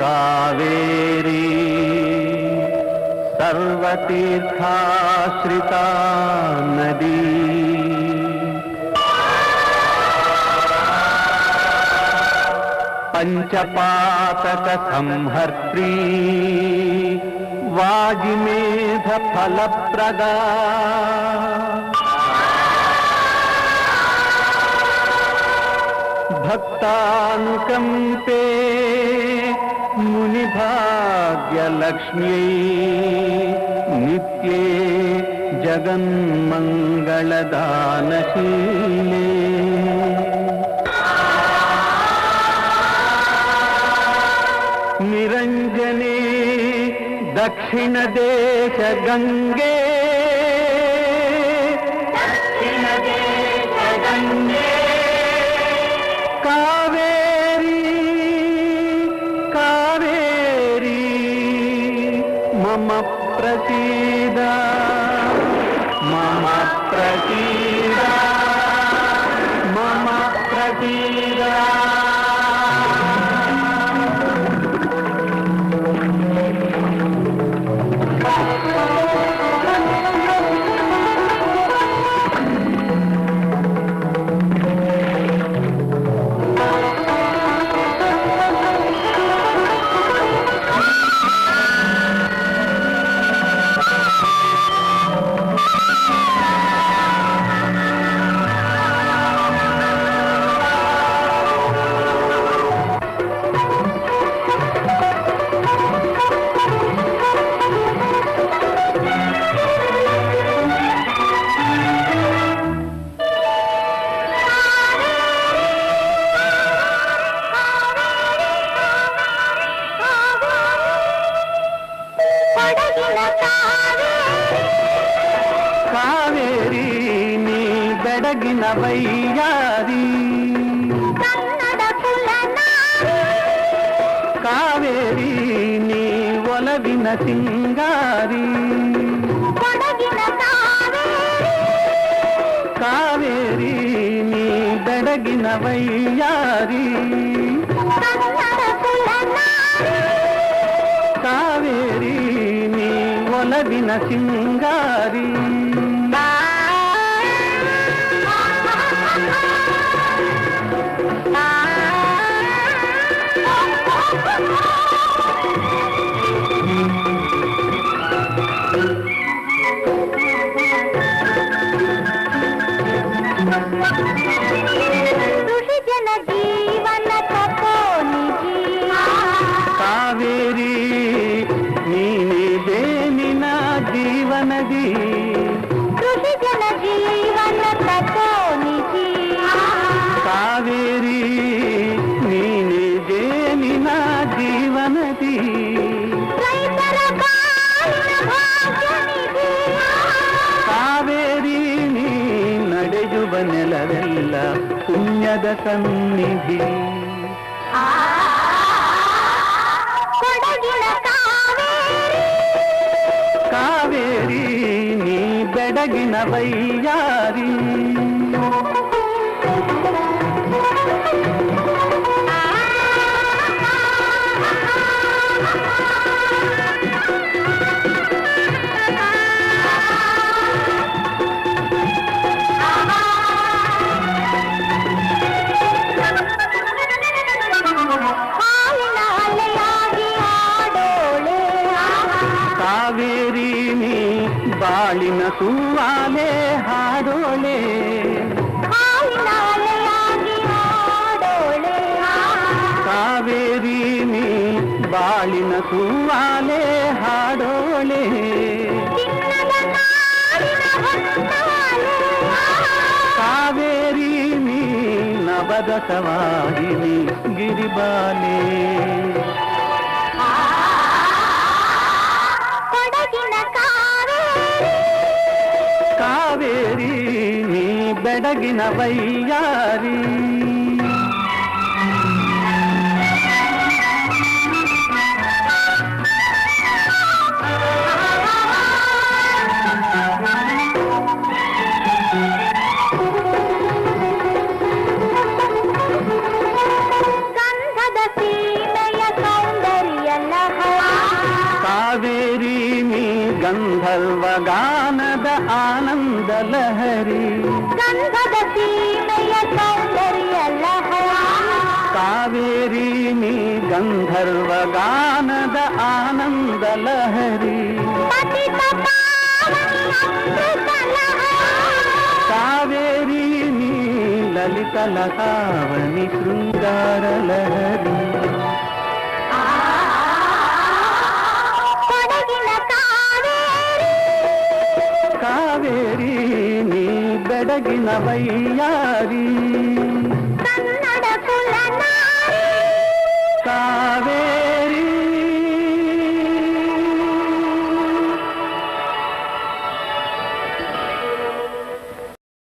कावेरी सर्वतीर्थाश्रिता नदी। पंचपातक संहर्त्री पञ्चपातकसंहर्त्री वाजिमेधफलप्रदा भक्तानुकम्पे ముని భాగ్యలక్ష్మ్యై నిత్యే జగన్మంగళదానశీలే. నిరంజనే దక్షిణ దేశ గంగే Thank you. బెడగిన వయ్యారి కావేరి నీ ఒలవిన సింగారి. కావేరి నీ బెడగిన వయ్యారి. కావేరి నీ ఒలవిన సింగారీ. పుణ్యద సన్నిధి కావేరి. నీ బెడగిన వైయారీ ಬಾಳಿನ ಸೂವಾಲೆ ಹಾಡೋಳೆ ಹಾಲಿನ ಅಲೆಯಾಗಿ ಆಡೋಳೆ ಕಾವೇರಿ ನೀ ಬಾಳಿನ ಸೂವಾಲೆ ಹಾಡೋಳೆ ಚಿನ್ನದ ನಾಡಿನ ಹೊನ್ನಾಳೆ ಕಾವೇರಿ ನೀ ನವದಸವಾಹಿನಿ ಗಿರಿಬಾಲೆ ಬೆಡಗಿನ ವೈಯಾರಿ ಗಂಧದ ಸೀಮೆಯ ಸೌಂದರ್ಯ ಲಹರಿ ಕಾವೇರಿ ನೀ ಗಂಧರ್ವ ಗಾನದ ಆನಂದ ಲಹರಿ ಗಂಧದ ಸೀಮೆಯ ಸೌಂದರ್ಯ ಲಹರಿ ಕಾವೇರಿ ನೀ ಗಂಧರ್ವ ಗಾನದ ಆನಂದ ಲಹರಿ ಪತಿತ ಪಾವನಿ ಅಮೃತ ಲಹರಿ ಕಾವೇರಿ ನೀ ಲಲಿತ ಲತಾವನಿ ಶೃಂಗಾರ ಲಹರಿ తగిన తగినవయ్యారీ